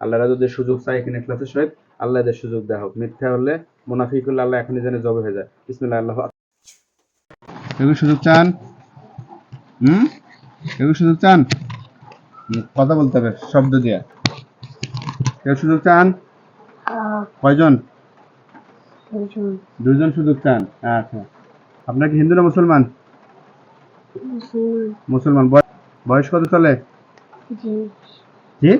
আল্লাহরা যদি সুযোগ চায় এখানে ক্লাসের সহিত আল্লাহ এদের সুযোগ দেওয়া হোক। মিথ্যা হলে মুনাফিক হলে আল্লাহ এখনই যেন জবে হয়ে যায়। বিসমিল্লাহ আল্লাহ কেউ সুযোগ চান? হুম? কেউ সুযোগ চান? কথা বলতে হবে শব্দ দিয়ে। কেউ সুযোগ চান? কয়জন? দুজন সুযোগ চান। আচ্ছা। আপনার কি হিন্দু না মুসলমান? মুসলমান। বয়- বয়স কত চলে জি?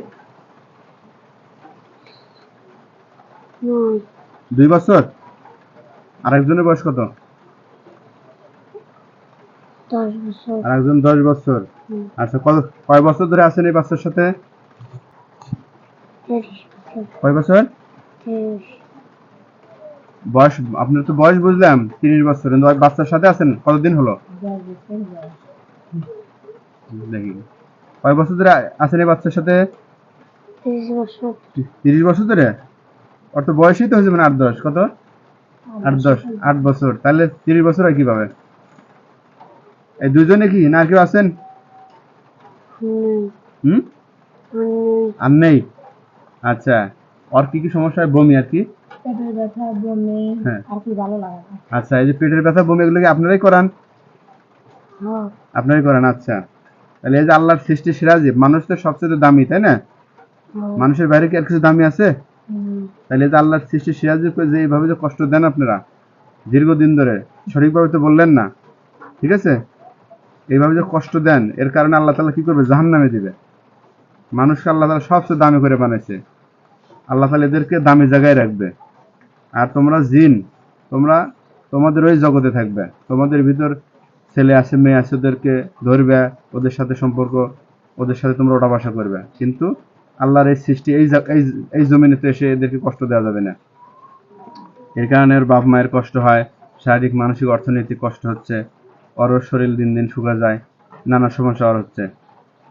দুই বছর? আর একজনের বয়স কত? আর একজন দশ বছর। আচ্ছা কত কয় বছর ধরে আছেন এই বাচ্চার সাথে? কয় বছর? বয়স আপনার তো বয়স বুঝলাম তিরিশ বছর। কিন্তু বাচ্চার সাথে আছেন কতদিন হলো? কয় বছর ধরে আছেন এই বাচ্চার সাথে? তিরিশ বছর ধরে? তো বয়সই তো হয়েছে মানে আট দশ। কত? আট দশ আট বছর। তাহলে তিরিশ বছর আর কীভাবে? এই দুজনে কি? না কেউ আছেন? হুম। আর নেই? আচ্ছা। ওর কি কি সমস্যা হয় বমি আর কি? পেটের ব্যথা বমি হ্যাঁ। আর কি ভালো লাগে? আচ্ছা এই যে পেটের ব্যথা বমি এগুলো কি আপনারাই করান? হ্যাঁ। আপনারাই করান আচ্ছা। তাহলে এই যে আল্লাহর সৃষ্টি সিরাজীব মানুষ তো সবচেয়ে দামি তাই না? হ্যাঁ। মানুষের বাইরে কি আর কিছু দামি আছে? তাহলে যে আল্লাহর সৃষ্টি সিরাজীবকে যে এইভাবে যে কষ্ট দেন আপনারা, দীর্ঘদিন ধরে, সঠিকভাবে তো বললেন না, ঠিক আছে? এইভাবে যে কষ্ট দেন, এর কারণে আল্লাহ তাআলা কি করবে? জাহান্নামে দিবে। মানুষকে আল্লাহ তাআলা সবচেয়ে দামি করে বানাইছে। আল্লাহ তাআলা এদেরকে দামি জায়গায় রাখবে। আর তোমরা জিন, তোমরা, তোমাদের ওই জগতে থাকবে। তোমাদের ভিতর ছেলে আছে, মেয়ে আছে, ওদেরকে ধরবে, ওদের সাথে সম্পর্ক, ওদের সাথে তোমরা ওটা বাসা করবে। কিন্তু আল্লাহর এই সৃষ্টি এই এই এই জমিনে তো এসে এদেরকে কষ্ট দেওয়া যাবে না। এর কারণে ওর বাপ মায়ের কষ্ট হয় শারীরিক মানসিক অর্থনৈতিক কষ্ট হচ্ছে ওর ওর শরীর দিন দিন শুকা যায় নানা সমস্যা ওর হচ্ছে।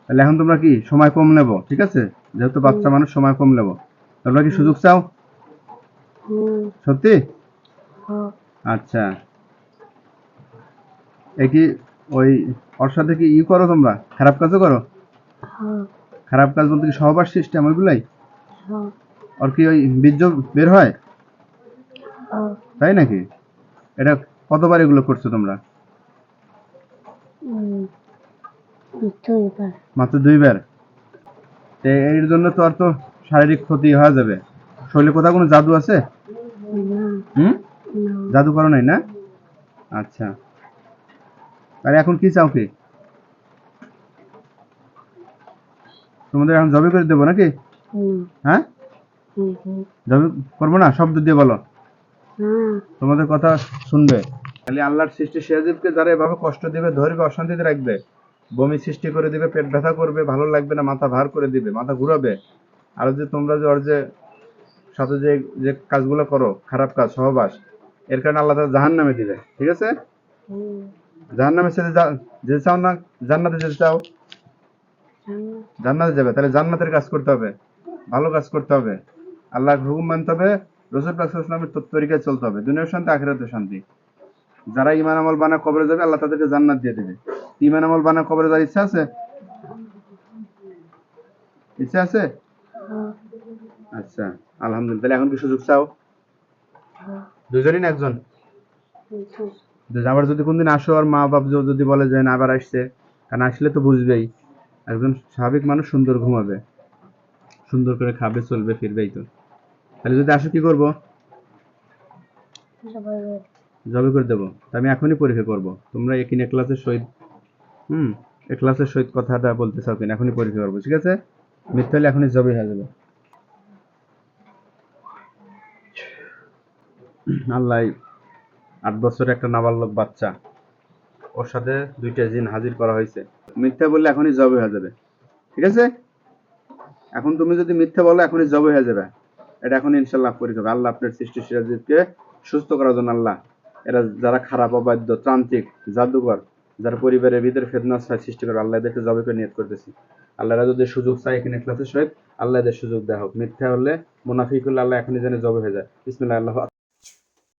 তাহলে এখন তোমরা কি সময় কম নেব? ঠিক আছে? যেহেতু বাচ্চা মানুষ সময় কম নেব। তোমরা কি সুযোগ চাও? সত্যি? হ্যাঁ। আচ্ছা। এ কি ওই ওর সাথে কি ই করো তোমরা? খারাপ কাজও করো? হ্যাঁ। খারাপ কাজ বলতে কি সহবাস সিস্টেম ওইগুলাই? হ্যাঁ। ওর কি ওই বীর্য বের হয়? হ্যাঁ তাই নাকি? এটা কতবার এগুলো করছ তোমরা? মাত্র দুইবার। তো এর জন্য তো আর তো শারীরিক ক্ষতি হয়ে যাবে। শরীরে কোথাও কোনো জাদু আছে? না। হুম? না। জাদু করো নাই না? আচ্ছা। আর এখন কি চাও কি? তোমাদের এখন জবে করে দেবো নাকি? হ্যাঁ? জবে করব না? শব্দ দিয়ে বলো। তোমাদের কথা শুনবে। খালি আল্লাহর সৃষ্টি সিরাজীবকে যারা এভাবে কষ্ট দিবে ধরবে অশান্তিতে রাখবে বমি সৃষ্টি করে দিবে পেট ব্যথা করবে ভালো লাগবে না মাথা ভার করে দিবে মাথা ঘুরাবে। আর যে তোমরা যে ওর যে সাথে যে যে কাজগুলো করো খারাপ কাজ সহবাস এর কারণে আল্লাহ তাআলা জাহান নামে দিবে। ঠিক আছে? জাহান নামের সাথে যা- যেতে চাও না জান্নাতে যেতে চাও জান্নাতে যাবে। তাহলে জান্নাতের কাজ করতে হবে। ভালো কাজ করতে হবে। আল্লাহর হুকুম মানতে হবে। রসুল ইসলামের তরিকায় চলতে হবে। দুনিয়ার শান্তি আখেরাতের শান্তি। যারা ইমান আমল বানা কবরে যাবে আল্লাহ তাদেরকে জান্নাত দিয়ে দেবে। ইমান আমল বানা কবরে যাওয়ার ইচ্ছা আছে? ইচ্ছা আছে? আচ্ছা আলহামদুলিল্লাহ। তাহলে এখন কি সুযোগ চাও? দুজনই না একজন? আবার যদি কোনদিন আসো আর মা বাপ যদি বলে যে না আবার আসছে কারণ আসলে তো বুঝবেই। একজন স্বাভাবিক মানুষ সুন্দর ঘুমাবে। সুন্দর করে খাবে চলবে ফিরবেই তো। তাহলে যদি আসো কি করব? জবে করে দেবো। আমি এখনই পরীক্ষা করব। তোমরা এখানে ক্লাসের সহিত হুম এ ক্লাসের সহিত কথাটা বলতে চাও কিনা এখনই পরীক্ষা করব ঠিক আছে? মিথ্যা হলে এখনই জবে হয়ে যাবে। আল্লাহ আট বছরের একটা নাবালক বাচ্চা। ওর সাথে দুইটা জিন হাজির করা হয়েছে। মিথ্যা বললে এখনই জবে হয়ে যাবে। ঠিক আছে? এখন তুমি যদি মিথ্যা বলো, এখনই জবে হয়ে যাবে। এটা এখন ইনশাল্লাহ পরীক্ষা হবে। আল্লাহ আপনার সৃষ্টি সিরাজীবকে সুস্থ করার জন্য আল্লাহ। এরা যারা খারাপ, অবাধ্য তান্ত্রিক জাদুকর, যারা পরিবারের ভিতরে ফেদনা সৃষ্টি করে, আল্লাহ এদেরকে জবে করে নিয়ত করতেছি। আল্লাহরা যদি সুযোগ চায় এখানে ক্লাসের সহিত আল্লাহ এদের সুযোগ দেওয়া হোক। মিথ্যা হলে মুনাফিক হলে আল্লাহ এখনই যেন জবে হয়ে যায়। বিসমিল্লাহ, আল্লাহ